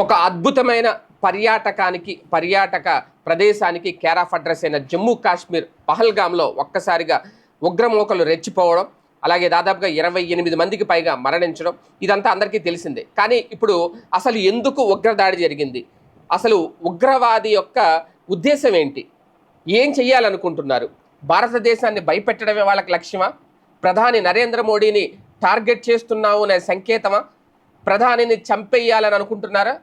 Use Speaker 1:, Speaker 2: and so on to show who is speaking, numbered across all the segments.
Speaker 1: ఒక అద్భుతమైన పర్యాటకానికి పర్యాటక ప్రదేశానికి కేర్ ఆఫ్ అడ్రస్ అయిన జమ్మూ కాశ్మీర్ పహల్గామ్లో ఒక్కసారిగా ఉగ్రమూకలు రెచ్చిపోవడం అలాగే దాదాపుగా ఇరవై ఎనిమిది మందికి పైగా మరణించడం ఇదంతా అందరికీ తెలిసిందే. కానీ ఇప్పుడు అసలు ఎందుకు ఉగ్రదాడి జరిగింది? అసలు ఉగ్రవాది యొక్క ఉద్దేశం ఏంటి? ఏం చెయ్యాలనుకుంటున్నారు? భారతదేశాన్ని భయపెట్టడమే వాళ్ళకి లక్ష్యమా? ప్రధాని నరేంద్ర మోడీని టార్గెట్ చేస్తున్నావు అనే సంకేతమా? ప్రధానిని చంపేయాలని అనుకుంటున్నారా?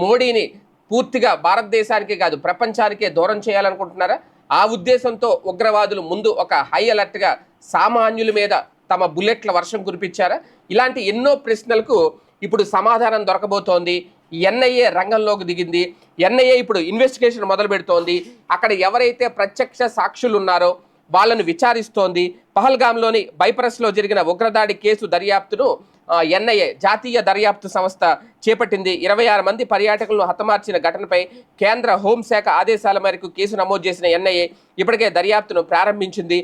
Speaker 1: మోడీని పూర్తిగా భారతదేశానికి కాదు ప్రపంచానికే దూరం చేయాలనుకుంటున్నారా? ఆ ఉద్దేశంతో ఉగ్రవాదులు ముందు ఒక హై అలర్ట్గా సామాన్యుల మీద తమ బుల్లెట్ల వర్షం కురిపించారా? ఇలాంటి ఎన్నో ప్రశ్నలకు ఇప్పుడు సమాధానం దొరకబోతోంది. ఎన్ఐఏ రంగంలోకి దిగింది. ఎన్ఐఏ ఇప్పుడు ఇన్వెస్టిగేషన్ మొదలు పెడుతోంది అక్కడ ఎవరైతే ప్రత్యక్ష సాక్షులు ఉన్నారో వాళ్ళను విచారిస్తోంది. పహల్గామ్లోని బైపరస్లో జరిగిన ఉగ్రదాడి కేసు దర్యాప్తును ఎన్ఐఏ జాతీయ దర్యాప్తు సంస్థ చేపట్టింది. ఇరవై ఆరు మంది పర్యాటకులను హతమార్చిన ఘటనపై కేంద్ర హోంశాఖ ఆదేశాల మేరకు కేసు నమోదు చేసిన ఎన్ఐఏ ఇప్పటికే దర్యాప్తును ప్రారంభించింది.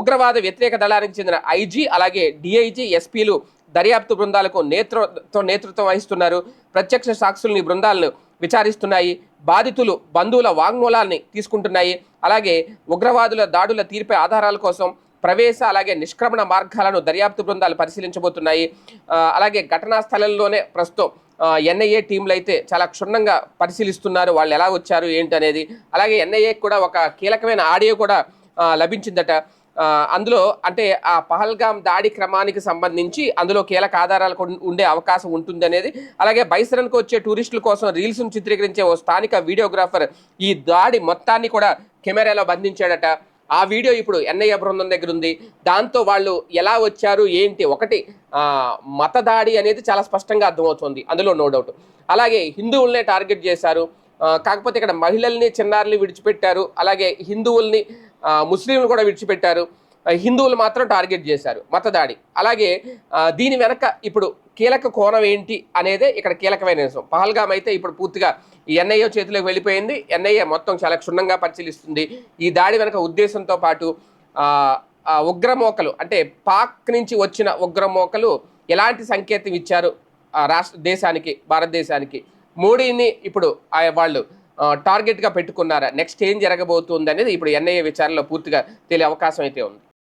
Speaker 1: ఉగ్రవాద వ్యతిరేక దళానికి చెందిన ఐజీ అలాగే డిఐజీ ఎస్పీలు దర్యాప్తు బృందాలకు నేతృత్వం నేతృత్వం వహిస్తున్నారు. ప్రత్యక్ష సాక్షుల్ని ఈ బృందాలను విచారిస్తున్నాయి. బాధితులు బంధువుల వాంగ్మూలాల్ని తీసుకుంటున్నాయి. అలాగే ఉగ్రవాదుల దాడుల తీర్పే ఆధారాల కోసం ప్రవేశ అలాగే నిష్క్రమణ మార్గాలను దర్యాప్తు బృందాలు పరిశీలించబోతున్నాయి. అలాగే ఘటనా స్థలంలోనే ప్రస్తుతం ఎన్ఐఏ టీంలు అయితే చాలా క్షుణ్ణంగా పరిశీలిస్తున్నారు. వాళ్ళు ఎలా వచ్చారు ఏంటి అనేది అలాగే ఎన్ఐఏ కూడా ఒక కీలకమైన ఆడియో కూడా లభించిందట. అందులో అంటే ఆ పహల్గామ్ దాడి క్రమానికి సంబంధించి అందులో కీలక ఆధారాలు ఉండే అవకాశం ఉంటుంది అనేది అలాగే బైసరన్కు వచ్చే టూరిస్టుల కోసం రీల్స్ను చిత్రీకరించే ఓ స్థానిక వీడియోగ్రాఫర్ ఈ దాడి మొత్తాన్ని కూడా కెమెరాలో బంధించాడట. ఆ వీడియో ఇప్పుడు ఎన్ఐఏ బృందం దగ్గర ఉంది. దాంతో వాళ్ళు ఎలా వచ్చారు ఏంటి? ఒకటి మత దాడి అనేది చాలా స్పష్టంగా అర్థమవుతుంది. అందులో నో డౌట్. అలాగే హిందువులనే టార్గెట్ చేశారు. కాకపోతే ఇక్కడ మహిళల్ని చిన్నారుల్ని విడిచిపెట్టారు. అలాగే హిందువుల్ని ముస్లింలు కూడా విడిచిపెట్టారు. హిందువులు మాత్రం టార్గెట్ చేశారు. మతదాడి. అలాగే దీని వెనక ఇప్పుడు కీలక కోణం ఏంటి అనేదే ఇక్కడ కీలకమైన అంశం పహల్గామ్ అయితే ఇప్పుడు పూర్తిగా ఈ ఎన్ఐఏ చేతిలోకి వెళ్ళిపోయింది. ఎన్ఐఏ మొత్తం చాలా క్షుణ్ణంగా పరిశీలిస్తుంది. ఈ దాడి వెనక ఉద్దేశంతో పాటు ఉగ్రమోకలు అంటే పాక్ నుంచి వచ్చిన ఉగ్రమోకలు ఎలాంటి సంకేతం ఇచ్చారు? ఆ రాష్ట్ర దేశానికి భారతదేశానికి. మోడీని ఇప్పుడు వాళ్ళు టార్గెట్గా పెట్టుకున్నారా? నెక్స్ట్ ఏం జరగబోతుంది అనేది ఇప్పుడు ఎన్ఐఏ విచారణలో పూర్తిగా తెలియ అవకాశం అయితే ఉంది.